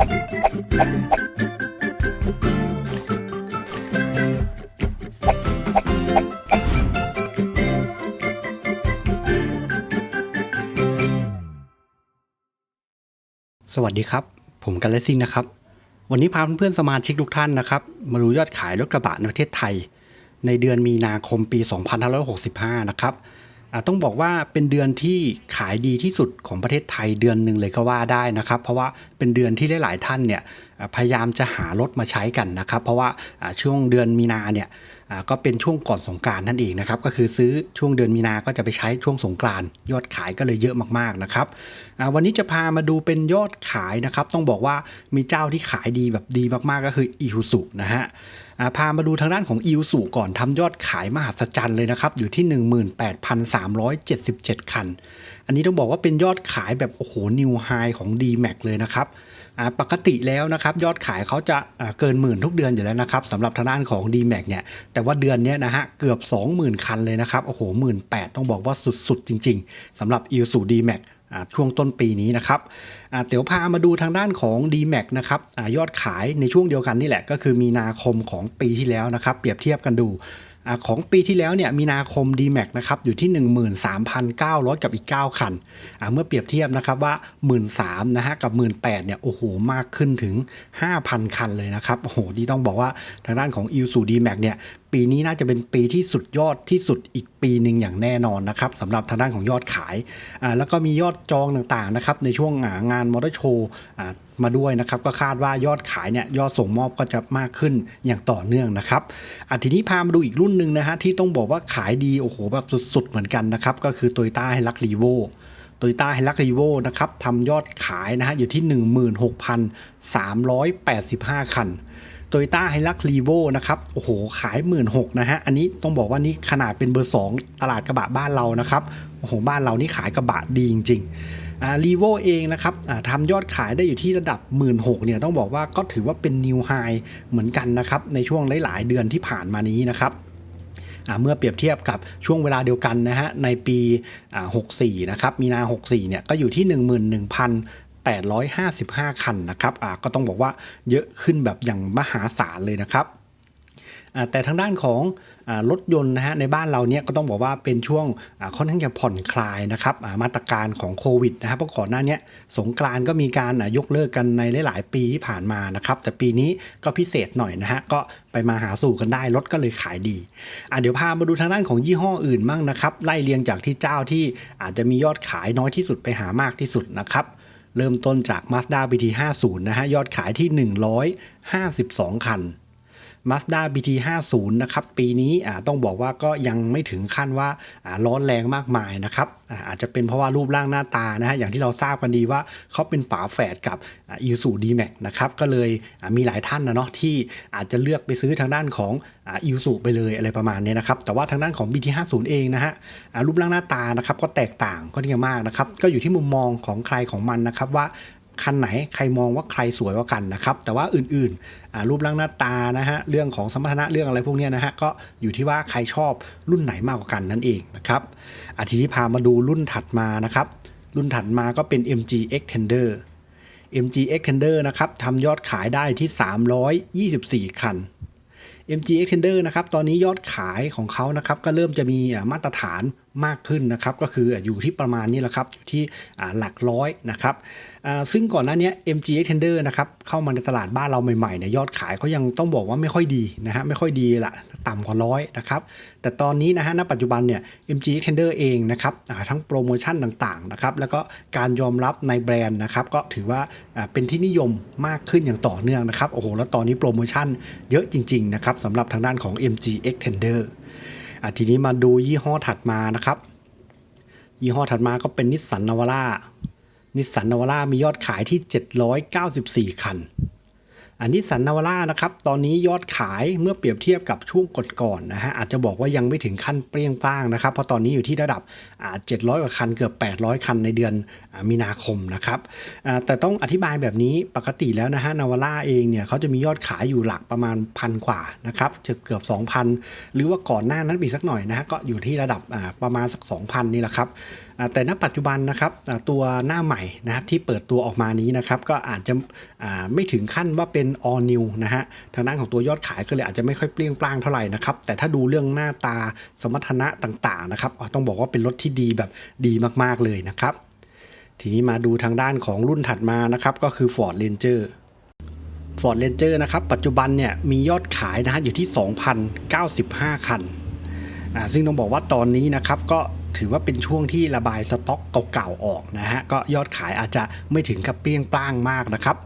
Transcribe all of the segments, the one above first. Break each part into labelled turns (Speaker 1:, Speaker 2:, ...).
Speaker 1: สวัสดีครับ ผมกันเลซิ่งนะครับ วันนี้พาเพื่อนๆสมาชิกทุกท่านนะครับ มาดูยอดขายรถกระบะในประเทศไทย ในเดือนมีนาคมปี 2565 นะครับอ่า ต้องบอกว่าเป็นเดือนที่ขายดีที่สุดของประเทศไทยเดือนหนึ่งเลยก็ว่าได้นะครับ เพราะว่าเป็นเดือนที่หลายๆท่านเนี่ยพยายามจะหารถมาใช้กันนะครับ เพราะว่าช่วงเดือนมีนาเนี่ย ก็เป็นช่วงก่อนสงการนั่นเองนะครับก็คือซื้อช่วงเดือนมีนาก็จะไปใช้ช่วงสงกานต์ยอดขายก็เลยเยอะมากๆนะครับวันนี้จะพามาดูเป็นยอดขายนะครับต้องบอกว่ามีเจ้าที่ขายดีแบบดีมากๆก็คืออี u ุสุนะฮะพามาดูทางด้านของอิวสุก่อนทำยอดขายมหัศจรรย์เลยนะครับ อยู่ที่ 18,377 คัน อันนี้ต้องบอกว่าเป็นยอดขายแบบโอ้โหนิวไฮของ D-Max เลยนะครับ ปกติแล้วนะครับยอดขายเขาจะเกินหมื่นทุกเดือนอยู่แล้วนะครับสำหรับทางด้านของ D-Max เนี่ยแต่ว่าเดือนนี้นะฮะเกือบ 20,000 คันเลยนะครับโอ้โห18,000ต้องบอกว่าสุดๆ จริง ๆสำหรับอิวสุ D-Max ช่วงต้นปีนี้นะครับเดี๋ยวพามาดูทางด้านของ D-Max นะครับอยอดขายในช่วงเดียวกันนี่แหละก็คือมีนาคมของปีที่แล้วนะครับเปรียบเทียบกันดู ของปีที่แล้วเนี่ยมีนาคม D-Max นะครับอยู่ที่ 13,900 กับอีก 9 คัน เมื่อเปรียบเทียบนะครับว่า 13,000นะฮะกับ 18,000เนี่ยโอ้โหมากขึ้นถึง 5,000 คันเลยนะครับโอ้โหนี่ต้องบอกว่าทางด้านของ i l s u D-Max เนี่ยปีนี้น่าจะเป็นปีที่สุดยอดที่สุดอีกปีหนึ่งอย่างแน่นอนนะครับสำหรับทางด้านของยอดขาย แล้วก็มียอดจองต่างๆนะครับในช่วงงานมอเตอร์โชว์ มาด้วยนะครับก็คาดว่ายอดขายเนี่ยยอดส่งมอบก็จะมากขึ้นอย่างต่อเนื่องนะครับอะทีนี้พามาดูอีกรุ่นหนึ่งนะฮะที่ต้องบอกว่าขายดีโอ้โหแบบสุดๆเหมือนกันนะครับก็คือ t o y ต้าไฮลักรีโวโตโยต้าไฮลักรีโวนะครับทำยอดขายนะฮะอยู่ที่ 16,385 คัน โตโยต้าไฮลักรีโวนะครับโอ้โหขาย 1 6ื่นนะฮะอันนี้ต้องบอกว่านี่ขนาดเป็นเบอร์ 2 ตลาดกระบะบ้านเรานะครับโอ้โหบ้านเรานี่ขายกระบะดีจริงๆอ่ารีโวเองนะครับอ่าทำยอดขายได้อยู่ที่ระดับ 1 6ื่นเนี่ยต้องบอกว่าก็ถือว่าเป็นนิวไฮเหมือนกันนะครับในช่วงหลายๆเดือนที่ผ่านมานี้นะครับเมื่อเปรียบเทียบกับช่วงเวลาเดียวกันนะฮะในปี 64 นะครับ มีนา 64 เนี่ยก็อยู่ที่ 855 คันนะครับก็ต้องบอกว่าเยอะขึ้นแบบอย่างมหาศาลเลยนะครับแต่ทางด้านของอรถยนต์นะฮะในบ้านเราเนี่ยก็ต้องบอกว่าเป็นช่วงค่อนข้างจะผ่อนคลายนะครับามาตรการของโควิดนะครับเพราะก่อนหน้านี้สงกรานก็มีการยกเลิกกันในหลาย ๆ ปีที่ผ่านมานะครับแต่ปีนี้ก็พิเศษหน่อยนะฮะก็ไปมาหาสู่กันได้รถก็เลยขายดีเดี๋ยวพามาดูทางด้านของยี่ห้ออื่นมั่งนะครับไล่เรียงจากที่เจ้าที่อาจจะมียอดขายน้อยที่สุดไปหามากที่สุดนะครับ เริ่มต้นจาก Mazda BT50 นะฮะยอดขายที่ 152 คัน Mazda BT50 นะครับปีนี้ต้องบอกว่าก็ยังไม่ถึงขั้นว่าร้อนแรงมากมายนะครับอาจจะเป็นเพราะว่ารูปร่างหน้าตานะฮะอย่างที่เราทราบกันดีว่าเขาเป็นฝาแฝดกับอิซูดีแม็กนะครับก็เลยมีหลายท่านนะเนาะที่อาจจะเลือกไปซื้อทางด้านของอิซูไปเลยอะไรประมาณนี้นะครับแต่ว่าทางด้านของ BT50 เองนะฮะรูปร่างหน้าตานะครับก็แตกต่างก็ที่มากนะครับก็อยู่ที่มุมมองของใครของมันนะครับว่า คันไหนใครมองว่าใครสวยกว่ากันนะครับ แต่ว่าอื่นๆรูปร่างหน้าตานะฮะเรื่องของสมรรถนะเรื่องอะไรพวกนี้นะฮะก็อยู่ที่ว่าใครชอบรุ่นไหนมากกว่ากันนั่นเองนะครับอาทีนี้พามาดูรุ่นถัดมานะครับ รุ่นถัดมาก็เป็น MG Extender MG Extender นะครับทำยอดขายได้ที่ 324 คัน MG Extender นะครับ ตอนนี้ยอดขายของเขานะครับ ก็เริ่มจะมีมาตรฐาน มากขึ้นนะครับ ก็คืออยู่ที่ประมาณนี้แหละครับ อยู่ที่หลักร้อยนะครับซึ่งก่อนหน้านี้ MG Extender นะครับเข้ามาในตลาดบ้านเราใหม่ๆเนี่ยยอดขายเขายังต้องบอกว่าไม่ค่อยดีนะฮะไม่ค่อยดีละต่ำกว่าร้อยนะครับแต่ตอนนี้นะฮะณปัจจุบันเนี่ย MG Extender เองนะครับทั้งโปรโมชั่นต่างๆนะครับแล้วก็การยอมรับในแบรนด์นะครับก็ถือว่าอ่าเป็นที่นิยมมากขึ้นอย่างต่อเนื่องนะครับโอ้โหแล้วตอนนี้โปรโมชั่นเยอะจริงๆนะครับสำหรับทางด้านของ MG Extender อะทีนี้มาดูยี่ห้อถัดมานะครับ ยี่ห้อถัดมาก็เป็นนิสสันนาวาร่านิสสันนาวาร่ามียอดขายที่ 794 คัน อันนี้สันนาวาร่านะครับ ตอนนี้ยอดขายเมื่อเปรียบเทียบกับช่วงก่อนๆนะฮะอาจจะบอกว่ายังไม่ถึงขั้นเปรี้ยงป้างนะครับ เพราะตอนนี้อยู่ที่ระดับอ่า700กว่าคันเกือบ 800 คันในเดือนมีนาคมนะครับแต่ต้องอธิบายแบบนี้ปกติแล้วนะฮะนาวาร่าเองเนี่ยเขาจะมียอดขายอยู่หลักประมาณพันกว่านะครับเกือบ 2,000 หรือว่าก่อนหน้านั้นปีสักหน่อยนะฮะก็อยู่ที่ระดับประมาณสัก 2,000 นี่แหละครับ แต่ณปัจจุบันนะครับตัวหน้าใหม่นะครับที่เปิดตัวออกมานี้นะครับก็อาจจะไม่ถึงขั้นว่าเป็น all new นะฮะทางด้านของตัวยอดขายก็เลยอาจจะไม่ค่อยเปรี้ยงปร้างเท่าไหร่นะครับแต่ถ้าดูเรื่องหน้าตาสมรรถนะต่างๆนะครับต้องบอกว่าเป็นรถที่ดีแบบดีมากๆเลยนะครับทีนี้มาดูทางด้านของรุ่นถัดมานะครับก็คือ Ford Ranger Ford Ranger นะครับปัจจุบันเนี่ยมียอดขายนะฮะอยู่ที่ 2,095 คันอ่าซึ่งต้องบอกว่าตอนนี้นะครับก็ ถือว่าเป็นช่วงที่ระบายสต็อกเก่าๆออกนะฮะ ก็ยอดขายอาจจะไม่ถึงกับเปรี้ยงปร้างมากนะครับ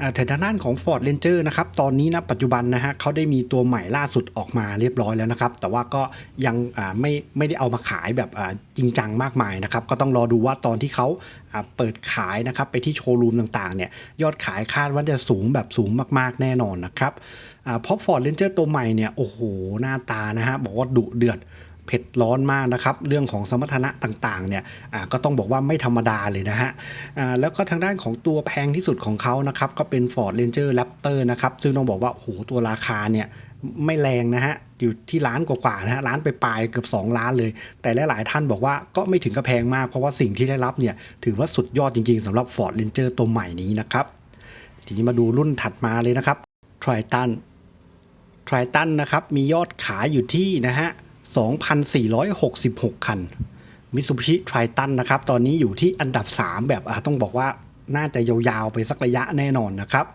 Speaker 1: อ่าแต่ทางด้านของ Ford Ranger นะครับ ตอนนี้นะปัจจุบันนะฮะเขาได้มีตัวใหม่ล่าสุดออกมาเรียบร้อยแล้วนะครับ แต่ว่าก็ยังอ่าไม่ไม่ได้เอามาขายแบบอ่าจริงจังมากมายนะครับ ก็ต้องรอดูว่าตอนที่เขาอ่าเปิดขายนะครับไปที่โชว์รูมต่างๆเนี่ยยอดขายคาดว่าจะสูงแบบสูงมากๆแน่นอนนะครับอ่าเพราะ Ford Ranger ตัวใหม่เนี่ยโอ้โหหน้าตานะฮะบอกว่าดุเดือด ผ็ดร้อนมากนะครับ เรื่องของสมรรถนะต่างๆเนี่ยอ่าก็ต้องบอกว่าไม่ธรรมดาเลยนะฮะอ่าแล้วก็ทางด้านของตัวแพงที่สุดของเขานะครับก็เป็น Ford Ranger Raptor นะครับซึ่งต้องบอกว่าโหตัวราคาเนี่ยไม่แรงนะฮะอยู่ที่ล้านกว่าๆนะฮะล้านไปปลายเกือบ 2 ล้านเลย แต่หลายๆท่านบอกว่าก็ไม่ถึงกับแพงมาก เพราะว่าสิ่งที่ได้รับเนี่ยถือว่าสุดยอดจริงๆสำหรับ Ford Ranger ตัวใหม่นี้นะครับ ทีนี้มาดูรุ่นถัดมาเลยนะครับ Triton ทริตันนะครับมียอดขายอยู่ที่นะฮะ 2,466 คันมิ t ูบิชิทริตันนะครับ ตอนนี้อยู่ที่อันดับ 3 แบบต้องบอกว่าน่าจะยาวๆไปสักระยะแน่นอนนะครับ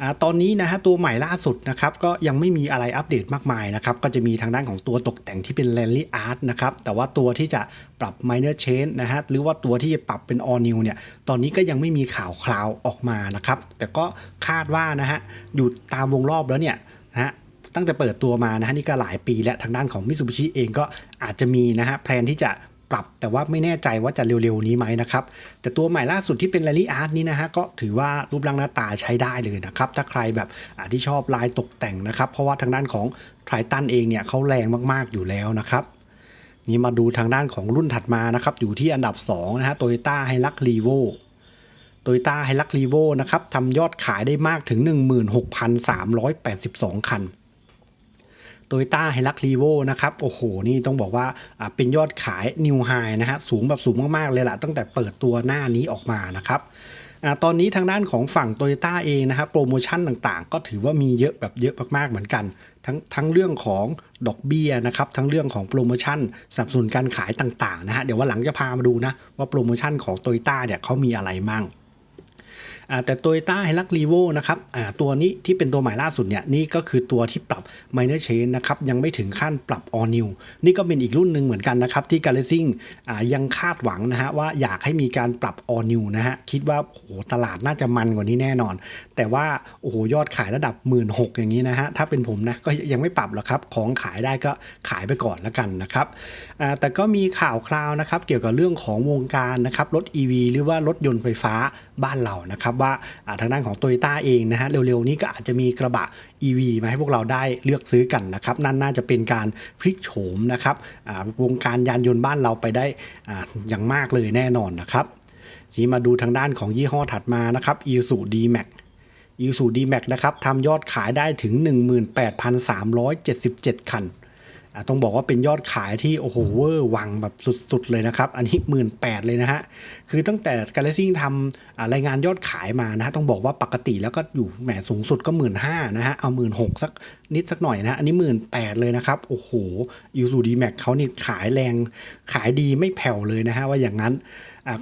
Speaker 1: อตอนนี้นะฮะตัวใหม่ล่าสุดนะครับก็ยังไม่มีอะไรอัปเดตมากมายนะครับ ก็จะมีทางด้านของตัวตกแต่งที่เป็น Rally Art นะครับ แต่ว่าตัวที่จะปรับ Minor Change นะฮะหรือว่าตัวที่จะปรับเป็น All New เนี่ยตอนนี้ก็ยังไม่มีข่าวคราวออกมานะครับ แต่ก็คาดว่านะฮะอยู่ตามวงรอบแล้วเนี่ยนะฮะ ตั้งแต่เปิดตัวมานะฮะนี่ก็หลายปีและทางด้านของมิ t ูบิชิเองก็อาจจะมีนะฮะแพลนที่จะปรับแต่ว่าไม่แน่ใจว่าจะเร็วๆนี้ไหมนะครับ แต่ตัวใหม่ล่าสุดที่เป็น Rally Art นี้นะฮะก็ถือว่ารูปร่างหน้าตาใช้ได้เลยนะครับ ถ้าใครแบบที่ชอบลายตกแต่งนะครับ เพราะว่าทางด้านของไทตันเองเนี่ยเขาแรงมากๆอยู่แล้วนะครับนี่มาดูทางด้านของรุ่นถัดมานะครับ อยู่ที่อันดับ2นะฮะโตโยต้าไฮลักรีโวโตโยต้าไฮลักรีโวนะครับทำยอดขายได้มากถึง 16,382 คัน โตโยต้าไฮลักรีโวนะครับ โอ้โห นี่ต้องบอกว่าเป็นยอดขายนิวไฮนะฮะ สูงแบบสูงมาก ๆ เลยล่ะ ตั้งแต่เปิดตัวหน้านี้ออกมานะครับอตอนนี้ทางด้านของฝั่งโตโยต้าเองนะครับโปรโมชั่นต่างๆ ก็ถือว่ามีเยอะแบบเยอะมากๆเหมือนกัน ทั้งทั้งเรื่องของดอกเบี้ยนะครับทั้งเรื่องของโปรโมชั่นสับสนุนการขายต่างๆนะฮะเดี๋ยววันหลังจะพามาดูนะว่าโปรโมชั่นของโตโยต้าเนี่ยเขามีอะไรมั่ง แต่ Toyota h i l u x r e v o นะครับตัวนี้ที่เป็นตัวใหม่ล่าสุดเนี่ยนี่ก็คือตัวที่ปรับ minor change นะครับยังไม่ถึงขั้นปรับ all new นี่ก็เป็นอีกรุ่นหนึ่งเหมือนกันนะครับที่ Galaxing อ่ายังคาดหวังนะฮะว่าอยากให้มีการปรับ all new นะฮะคิดว่าโอ้โหตลาดน่าจะมันกว่านี้แน่นอน แต่ว่าโอ้โหยอดขายระดับ 1 6ื่นอย่างนี้นะฮะถ้าเป็นผมนะก็ยังไม่ปรับหรอกครับของขายได้ก็ขายไปก่อนแล้วกันนะครับแต่ก็มีข่าวคราวนะครับเกี่ยวกับเรื่องของวงการนะครับรถ EV หรือว่ารถยนต์ไฟฟ้าบ้านเรานะครับว่าอ่าทางด้านของโตโยต้าเองนะฮะเร็วๆนี้ก็อาจจะมีกระบะ EV มาให้พวกเราได้เลือกซื้อกันนะครับนั่นน่าจะเป็นการพลิกโฉมนะครับวงการยานยนต์บ้านเราไปได้ออย่างมากเลยแน่นอนนะครับทีมาดูทางด้านของยี่ห้อถัดมานะครับ i s u D-Max i s u D-Max นะครับทำยอดขายได้ถึง 18,377 คันอะ ต้องบอกว่าเป็นยอดขายที่โอ้โหเวอร์วังแบบสุดๆเลยนะครับ อันนี้หมื่นแปดเลยนะฮะ คือตั้งแต่ Galaxy ทำรายงานยอดขายมานะฮะ ต้องบอกว่าปกติแล้วก็อยู่แหมสูงสุดก็หมื่นห้านะฮะ เอาหมื่นหกสักนิดสักหน่อยนะฮะ อันนี้หมื่นแปดเลยนะครับ โอ้โหยูซูดีแม็กเขานี่ขายแรงขายดีไม่แผ่วเลยนะฮะว่าอย่างนั้น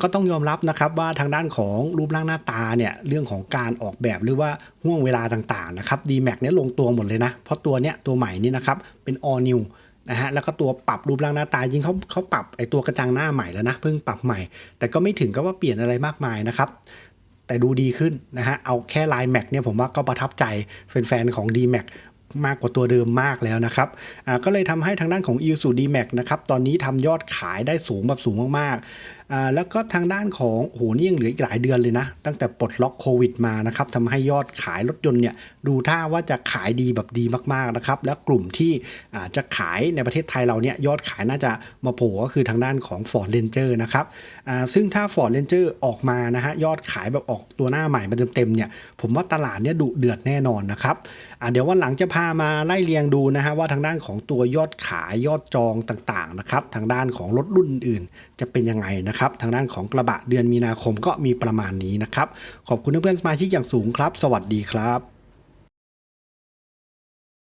Speaker 1: ก็ต้องยอมรับนะครับว่าทางด้านของรูปร่างหน้าตาเนี่ยเรื่องของการออกแบบหรือว่าห่วงเวลาต่างๆนะครับ d m a x เนี่ยลงตัวหมดเลยนะ เพราะตัวเนี้ยตัวใหม่นี่นะครับเป็น all new นะฮะแล้วก็ตัวปรับรูปร่างหน้าตายิงเขาเขาปรับไอตัวกระจังหน้าใหม่แล้วนะเพิ่งปรับใหม่ แต่ก็ไม่ถึงกับว่าเปลี่ยนอะไรมากมายนะครับ แต่ดูดีขึ้นนะฮะเอาแค่ลายแม็กเนี่ยผมว่าก็ประทับใจแฟนๆของ d m a x มากกว่าตัวเดิมมากแล้วนะครับอ่าก็เลยทำให้ทางด้านของ i s u d m a x นะครับ ตอนนี้ทำยอดขายได้สูงแบบสูงมากๆ อ่าแล้วก็ทางด้านของโอ้โหนี่ยังเหลืออีกหลายเดือนเลยนะ ตั้งแต่ปลดล็อกโควิดมานะครับทำให้ยอดขายรถยนต์เนี่ยดูท่าว่าจะขายดีแบบดีมากๆนะครับ และกลุ่มที่อาจะขายในประเทศไทยเราเนี่ยยอดขายน่าจะมาโผล่ก็คือทางด้านของ Ford Ranger นะครับอ่าซึ่งถ้า Ford Ranger ออกมานะฮะยอดขายแบบออกตัวหน้าใหม่มาเต็มๆเนี่ยผมว่าตลาดเนี่ยดุเดือดแน่นอนนะครับอ่าเดี๋ยววันหลังจะพามาไล่เรียงดูนะฮะว่าทางด้านของตัวยอดขายยอดจองต่างๆนะครับทางด้านของรถรุ่นอื่นจะเป็นยังไงนะครับนะครับ ทางด้านของกระบะเดือนมีนาคมก็มีประมาณนี้นะครับ ขอบคุณเพื่อนๆสมาชิกอย่างสูงครับ สวัสดีครับ